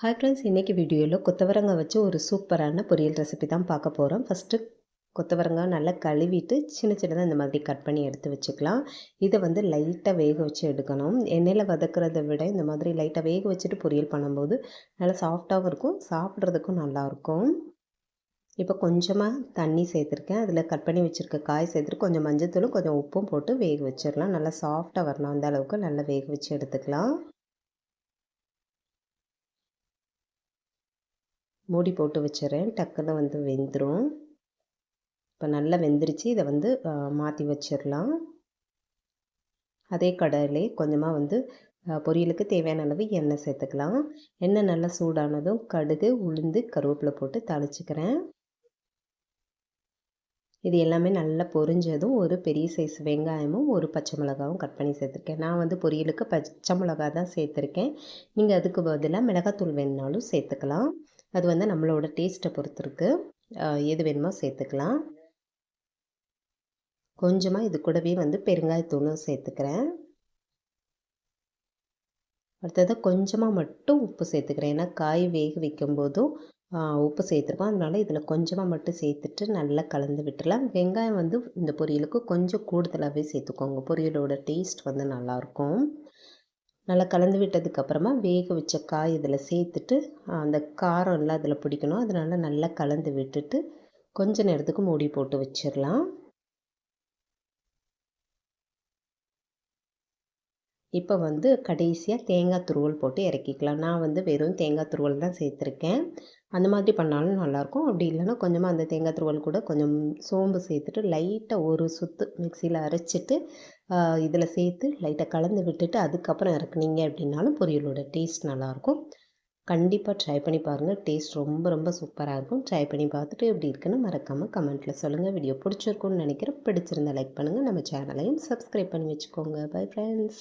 Hi friends இன்றைக்கி வீடியோவில் கொத்தவரங்காய் வச்சு ஒரு சூப்பரான பொரியல் ரெசிபி தான் பார்க்க போகிறோம் ஃபஸ்ட்டு கொத்தவரங்காய் நல்லா கழுவிட்டு சின்ன சின்னதாக இந்த மாதிரி கட் பண்ணி எடுத்து வச்சுக்கலாம். இதை வந்து லைட்டாக வேக வச்சு எடுக்கணும். எண்ணெயில் வதக்கிறத விட இந்த மாதிரி லைட்டாக வேக வச்சுட்டு பொரியல் பண்ணும்போது நல்லா சாஃப்டாகவும் இருக்கும் சாப்பிட்றதுக்கும் நல்லாயிருக்கும் இப்போ கொஞ்சமாக தண்ணி சேர்த்துருக்கேன். அதில் கட் பண்ணி வச்சுருக்க காய் சேர்த்துட்டு கொஞ்சம் மஞ்சத்தூளும் கொஞ்சம் உப்பும் போட்டு வேக வச்சிடலாம். நல்லா சாஃப்டாக வரணும் அந்த அளவுக்கு நல்லா வேக வச்சு எடுத்துக்கலாம். மூடி போட்டு வச்சிடறேன் டக்குன்னு வந்து வெந்துடும் இப்போ நல்லா வெந்துருச்சு. இதை வந்து மாற்றி வச்சிடலாம் அதே கடையிலே கொஞ்சமாக வந்து பொரியலுக்கு தேவையான அளவு எண்ணெய் சேர்த்துக்கலாம். எண்ணெய் நல்லா சூடானதும் கடுகு உளுந்து கருவேப்பிலை போட்டு தாளிச்சுக்கிறேன். இது எல்லாமே நல்லா பொரிஞ்சதும் ஒரு பெரிய சைஸ் வெங்காயமும் ஒரு பச்சை மிளகாவும் கட் பண்ணி சேர்த்துருக்கேன். நான் வந்து பொரியலுக்கு பச்சை மிளகா தான் சேர்த்துருக்கேன். நீங்கள் அதுக்கு பதிலாக மிளகாத்தூள் வேணுனாலும் சேர்த்துக்கலாம். அது வந்து நம்மளோட டேஸ்ட்டை பொறுத்து இருக்குது எது வேணுமோ சேர்த்துக்கலாம். கொஞ்சமாக இது கூடவே வந்து பெருங்காயத்தூளும் சேர்த்துக்கிறேன். அடுத்தது கொஞ்சமாக மட்டும் உப்பு சேர்த்துக்கிறேன். ஏன்னா காய் வேக வைக்கும் போதும் உப்பு சேர்த்துருக்கோம். அதனால் இதில் கொஞ்சமாக மட்டும் சேர்த்துட்டு நல்லா கலந்து விட்டுடலாம் வெங்காயம் வந்து இந்த பொரியலுக்கு கொஞ்சம் கூடுதலாகவே சேர்த்துக்கோங்க. பொரியலோட டேஸ்ட் வந்து நல்லாயிருக்கும் நல்லா கலந்து விட்டதுக்கப்புறமா வேக வச்ச காய் இதில் சேர்த்துட்டு அந்த காரம் எல்லாம் அதில் பிடிக்கணும். அதனால் நல்லா கலந்து விட்டுட்டு கொஞ்ச நேரத்துக்கு மூடி போட்டு வச்சிடலாம். இப்போ வந்து கடைசியாக தேங்காய் துருவல் போட்டு இறக்கிக்கலாம். நான் வந்து வெறும் தேங்காய் துருவல் தான் சேர்த்துருக்கேன். அந்த மாதிரி பண்ணாலும் நல்லாயிருக்கும். அப்படி இல்லைன்னா கொஞ்சமாக அந்த தேங்காய் துருவல் கூட கொஞ்சம் சோம்பு சேர்த்துட்டு லைட்டாக ஒரு சுத்து மிக்சியில் அரைச்சிட்டு இதில் சேர்த்து லைட்டாக கலந்து விட்டுட்டு அதுக்கப்புறம் இறக்குனீங்க அப்படின்னாலும் பொரியலோட டேஸ்ட் நல்லாயிருக்கும். கண்டிப்பாக ட்ரை பண்ணி பாருங்கள் டேஸ்ட் ரொம்ப ரொம்ப சூப்பராக இருக்கும். ட்ரை பண்ணி பார்த்துட்டு எப்படி இருக்குன்னு மறக்காமல் கமெண்ட்டில் சொல்லுங்கள் வீடியோ பிடிச்சிருக்குன்னு நினைக்கிறேன். பிடிச்சிருந்தா லைக் பண்ணுங்கள் நம்ம சேனலையும் சப்ஸ்கிரைப் பண்ணி வச்சுக்கோங்க. Bye friends